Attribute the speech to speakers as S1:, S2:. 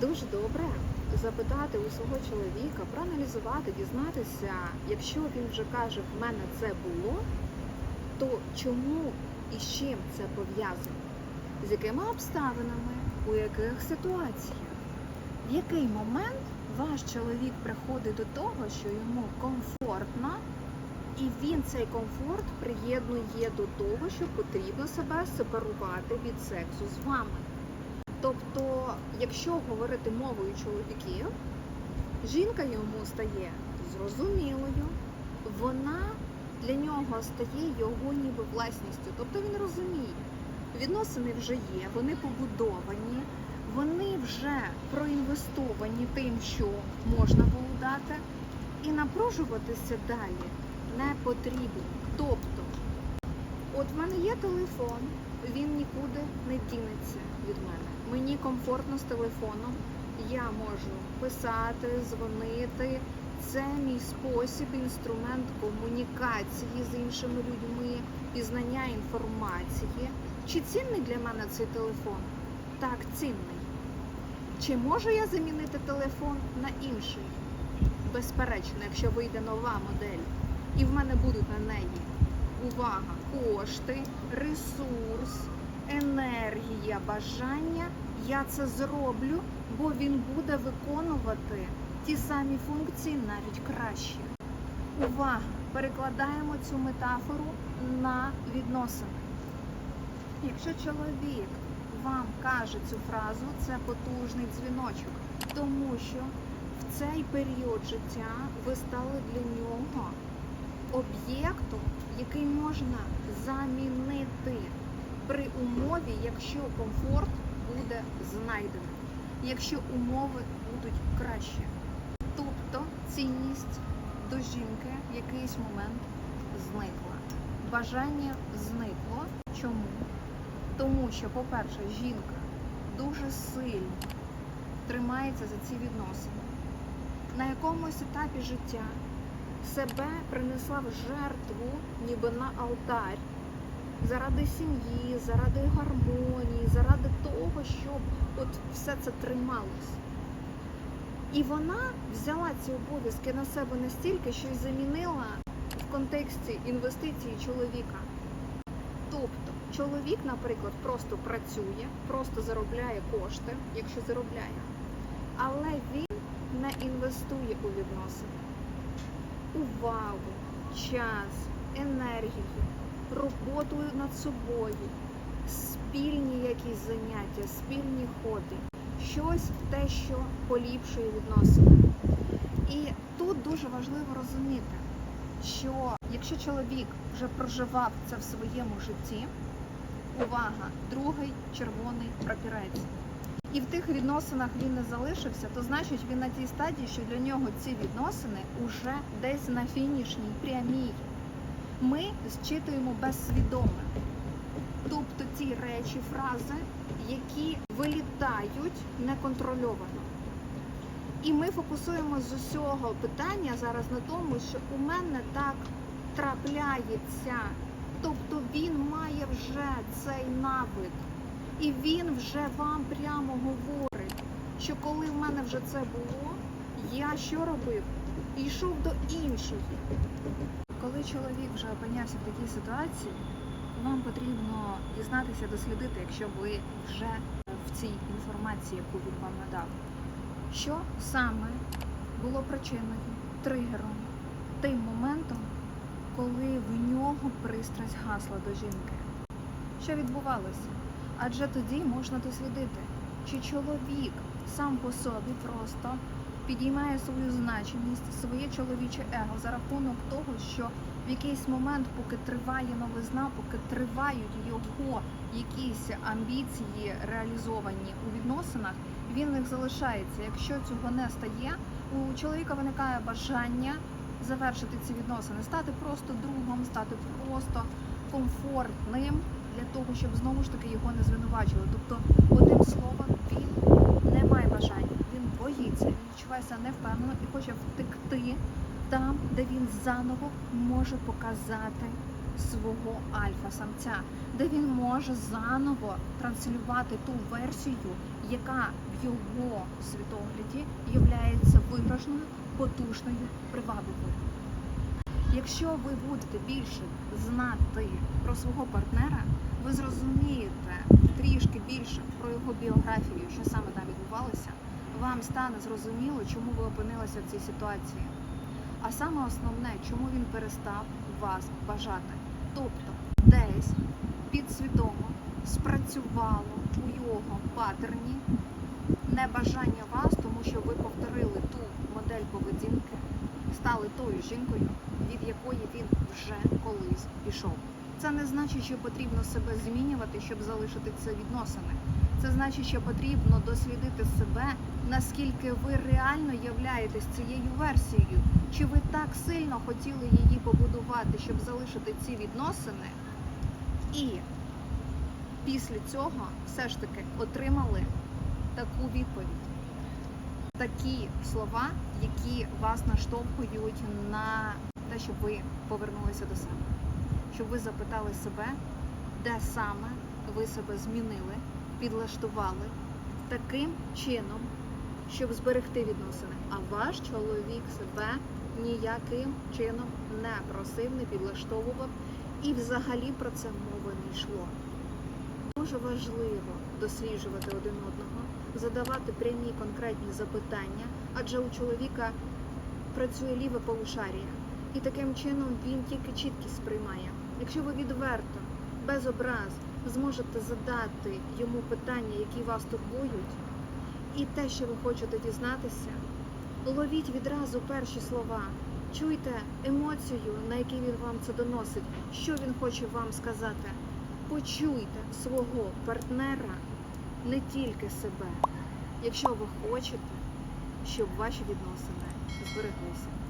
S1: Дуже добре запитати у свого чоловіка, проаналізувати, дізнатися, якщо він вже каже, в мене це було, то чому і з чим це пов'язано? З якими обставинами, у яких ситуаціях? В який момент ваш чоловік приходить до того, що йому комфортно, і він цей комфорт приєднує до того, що потрібно себе сепарувати від сексу з вами? Тобто, якщо говорити мовою чоловіків, жінка йому стає зрозумілою, вона для нього стає його ніби власністю. Тобто він розуміє, відносини вже є, вони побудовані, вони вже проінвестовані тим, що можна було дати, і напружуватися далі не потрібно. Тобто, от в мене є телефон, він нікуди не дінеться від мене. Мені комфортно з телефоном. Я можу писати, дзвонити. Це мій спосіб, інструмент комунікації з іншими людьми, пізнання інформації. Чи цінний для мене цей телефон? Так, цінний. Чи можу я замінити телефон на інший? Безперечно, якщо вийде нова модель, і в мене будуть на неї увага, кошти, ресурс, енергія, бажання, я це зроблю, бо він буде виконувати ті самі функції навіть краще. Увага! Перекладаємо цю метафору на відносини. Якщо чоловік вам каже цю фразу, це потужний дзвіночок, тому що в цей період життя ви стали для нього об'єктом, який можна замінити при умові, якщо комфорт буде знайдений, якщо умови будуть краще. Тобто цінність до жінки в якийсь момент зникла. Бажання зникло. Чому? Тому що, по-перше, жінка дуже сильно тримається за ці відносини. На якомусь етапі життя себе принесла в жертву, ніби на алтарь, заради сім'ї, заради гармонії, заради того, щоб от все це трималось. І вона взяла ці обов'язки на себе настільки, що й замінила в контексті інвестиції чоловіка. Тобто чоловік, наприклад, просто працює, просто заробляє кошти, якщо заробляє, але він не інвестує у відносини. Увагу, час, енергію, роботу над собою, спільні якісь заняття, спільні ходи, щось те, що поліпшує відносини. І тут дуже важливо розуміти, що якщо чоловік вже проживав це в своєму житті, увага, другий червоний прапірець. І в тих відносинах він не залишився, то значить він на тій стадії, що для нього ці відносини уже десь на фінішній прямій. Ми зчитуємо безсвідоме. Тобто ті речі, фрази, які вилітають неконтрольовано. І ми фокусуємо з усього питання зараз на тому, що у мене так трапляється. Тобто він має вже цей навик. І він вже вам прямо говорить, що коли в мене вже це було, я що робив? Йшов до іншої. Коли чоловік вже опинявся в такій ситуації, вам потрібно дізнатися, дослідити, якщо ви вже в цій інформації, яку він вам надав, що саме було причиною, тригером, тим моментом, коли в нього пристрасть гасла до жінки. Що відбувалося? Адже тоді можна дослідити, чи чоловік сам по собі просто підіймає свою значимість, своє чоловіче его за рахунок того, що в якийсь момент, поки триває новизна, поки тривають його якісь амбіції реалізовані у відносинах, він в залишається. Якщо цього не стає, у чоловіка виникає бажання завершити ці відносини, стати просто другом, стати просто комфортним для того, щоб знову ж таки його не звинувачили. Тобто, одним словом, він не має бажання, він боїться, він відчуває себе невпевнено і хоче втекти там, де він заново може показати свого альфа-самця, де він може заново транслювати ту версію, яка в його світогляді є виграшною, потужною, привабливою. Якщо ви будете більше знати про свого партнера, ви зрозумієте трішки більше про його біографію, що саме там відбувалося, вам стане зрозуміло, чому ви опинилися в цій ситуації. А саме основне, чому він перестав вас бажати. Тобто десь підсвідомо спрацювало у його патерні небажання вас, тому що ви повторили ту модель поведінки, стали тою жінкою, від якої він вже колись пішов. Це не значить, що потрібно себе змінювати, щоб залишити це відносини. Це значить, що потрібно дослідити себе, наскільки ви реально являєтесь цією версією. Чи ви так сильно хотіли її побудувати, щоб залишити ці відносини, і після цього все ж таки отримали таку відповідь, такі слова, які вас наштовхують на те, щоб ви повернулися до себе, щоб ви запитали себе, де саме ви себе змінили, підлаштували таким чином, щоб зберегти відносини. А ваш чоловік себе ніяким чином не просив, не підлаштовував і взагалі про це мови не йшло. Дуже важливо досліджувати один одного, задавати прямі конкретні запитання, адже у чоловіка працює ліве полушарія, і таким чином він тільки чіткість сприймає. Якщо ви відверто, без образ, зможете задати йому питання, які вас турбують, і те, що ви хочете дізнатися, ловіть відразу перші слова. Чуйте емоцію, на якій він вам це доносить, що він хоче вам сказати. Почуйте свого партнера, не тільки себе, якщо ви хочете, щоб ваші відносини збереглися.